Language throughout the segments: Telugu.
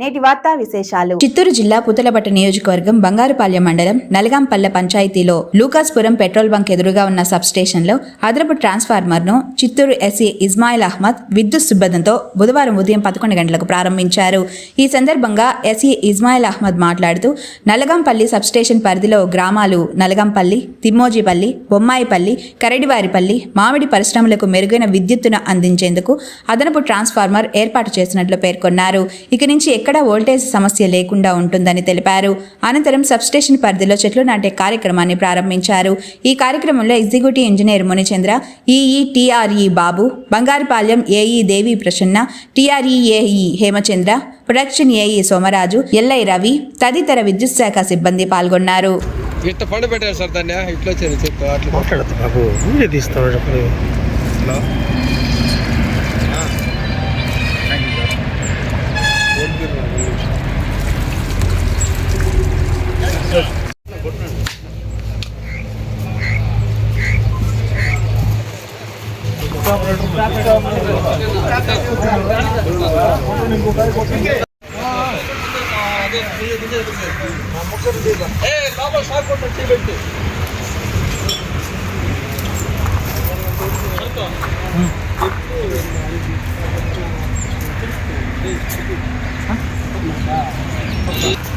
నేటి వార్తా విశేషాలు. చిత్తూరు జిల్లా పుతలపట్ట నియోజకవర్గం బంగారుపాలెం మండలం నలగాంపల్లె పంచాయతీలో లూకాస్పురం పెట్రోల్ బంక్ ఎదురుగా ఉన్న సబ్స్టేషన్లో అదనపు ట్రాన్స్ఫార్మర్ను చిత్తూరు ఎస్సీ ఇస్మాయిల్ అహ్మద్ విద్యుత్ సిబ్బందితో బుధవారం ఉదయం పదకొండు గంటలకు ప్రారంభించారు. ఈ సందర్భంగా ఎస్సీ ఇస్మాయిల్ అహ్మద్ మాట్లాడుతూ నలగాంపల్లి సబ్స్టేషన్ పరిధిలో గ్రామాలు నలగాంపల్లి తిమ్మోజీపల్లి బొమ్మాయిపల్లి కరడివారిపల్లి మామిడి పరిశ్రమలకు మెరుగైన విద్యుత్తును అందించేందుకు అదనపు ట్రాన్స్ఫార్మర్ ఏర్పాటు చేసినట్లు పేర్కొన్నారు. ఇక నుంచి ఎక్కడా వోల్టేజ్ సమస్య లేకుండా ఉంటుందని తెలిపారు. అనంతరం సబ్స్టేషన్ పరిధిలో చెట్లు నాటే కార్యక్రమాన్ని ప్రారంభించారు. ఈ కార్యక్రమంలో executive engineer Munichandra EE TRE Babu Bangarupalem AE Devi Prasanna TRE AE Hemachandra production AE Somaraju LI Ravi తదితర విద్యుత్ శాఖ సిబ్బంది పాల్గొన్నారు. పండు పెట్టారు సార్ దాన్ని ఇట్లా చెప్పు అట్లా. మాట్లాడతా బాబు. వీడియో అప్పుడు. ఏ లోపల షాక్ కొట్టి పెట్టి Huh?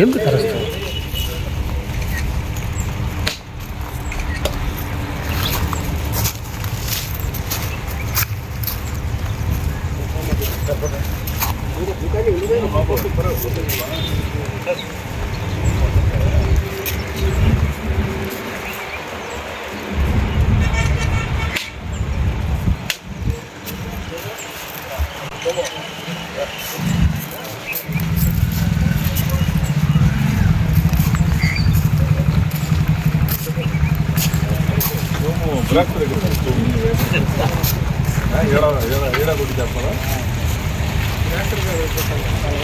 ఏం కరెస్తావు కరెక్ట్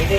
మరి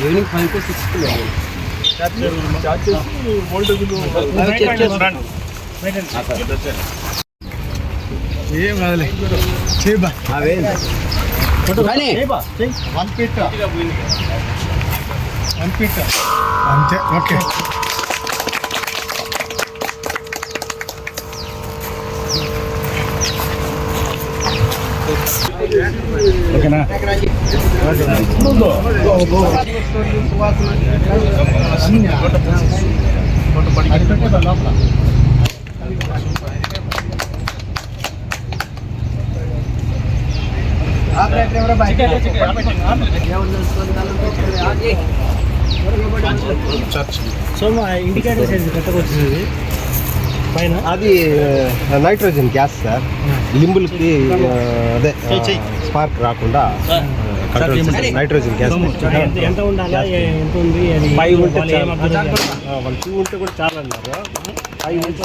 ఈవినింగ్ ఫైవ్ టు సిక్స్ ఏం కాదులే చేయబా వన్ ఫీట్ వన్ ఫీట్ అంతే ఓకే సో మా ఇండికేటర్ సైజ్ కొత్తగా వచ్చింది. పైన. అది నైట్రోజన్ గ్యాస్ సార్. లింబులకి అదే స్పార్క్ రాకుండా నైట్రోజన్ గ్యాస్ ఎంత- ఉండాలా? ఏ- ఎంత ఉంది? అది ఫైవ్ ఉంటే వాళ్ళు టూ ఉంటే కూడా చాలా అన్నారు ఫైవ్ ఉంటే.